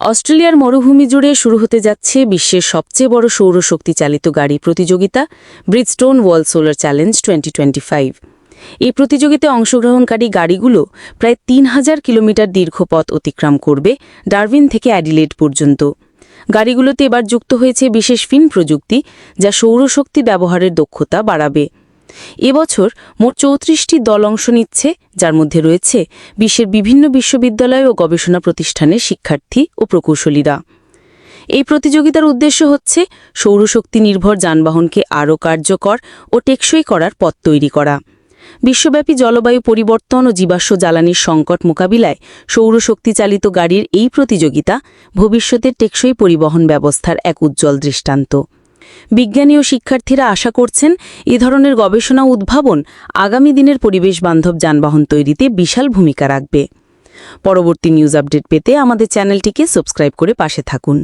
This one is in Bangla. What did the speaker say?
অস্ট্রেলিয়ার মরুভূমি জুড়ে শুরু হতে যাচ্ছে বিশ্বের সবচেয়ে বড় সৌরশক্তি চালিত গাড়ি প্রতিযোগিতা Bridgestone world solar challenge twenty twenty five এই প্রতিযোগিতায় অংশগ্রহণকারী গাড়িগুলো প্রায় তিন হাজার কিলোমিটার দীর্ঘ পথ অতিক্রম করবে ডারউইন থেকে অ্যাডিলেড পর্যন্ত। গাড়িগুলোতে এবার যুক্ত হয়েছে বিশেষ ফিন প্রযুক্তি, যা সৌরশক্তি ব্যবহারের দক্ষতা বাড়াবে। এবছর মোট চৌত্রিশটি দল অংশ নিচ্ছে, যার মধ্যে রয়েছে বিশ্বের বিভিন্ন বিশ্ববিদ্যালয় ও গবেষণা প্রতিষ্ঠানের শিক্ষার্থী ও প্রকৌশলীরা। এই প্রতিযোগিতার উদ্দেশ্য হচ্ছে সৌরশক্তি নির্ভর যানবাহনকে আরও কার্যকর ও টেকসই করার পথ তৈরি করা। বিশ্বব্যাপী জলবায়ু পরিবর্তন ও জীবাশ্ম জ্বালানির সংকট মোকাবিলায় সৌরশক্তি চালিত গাড়ির এই প্রতিযোগিতা ভবিষ্যতের টেকসই পরিবহন ব্যবস্থার এক উজ্জ্বল দৃষ্টান্ত। বিজ্ঞানী ও শিক্ষার্থীরা আশা করছেন এ ধরনের গবেষণা উদ্ভাবন আগামী দিনের পরিবেশ বান্ধব যানবাহন তৈরিতে বিশাল ভূমিকা রাখবে। পরবর্তী নিউজ আপডেট পেতে আমাদের চ্যানেলটিকে সাবস্ক্রাইব করে পাশে থাকুন।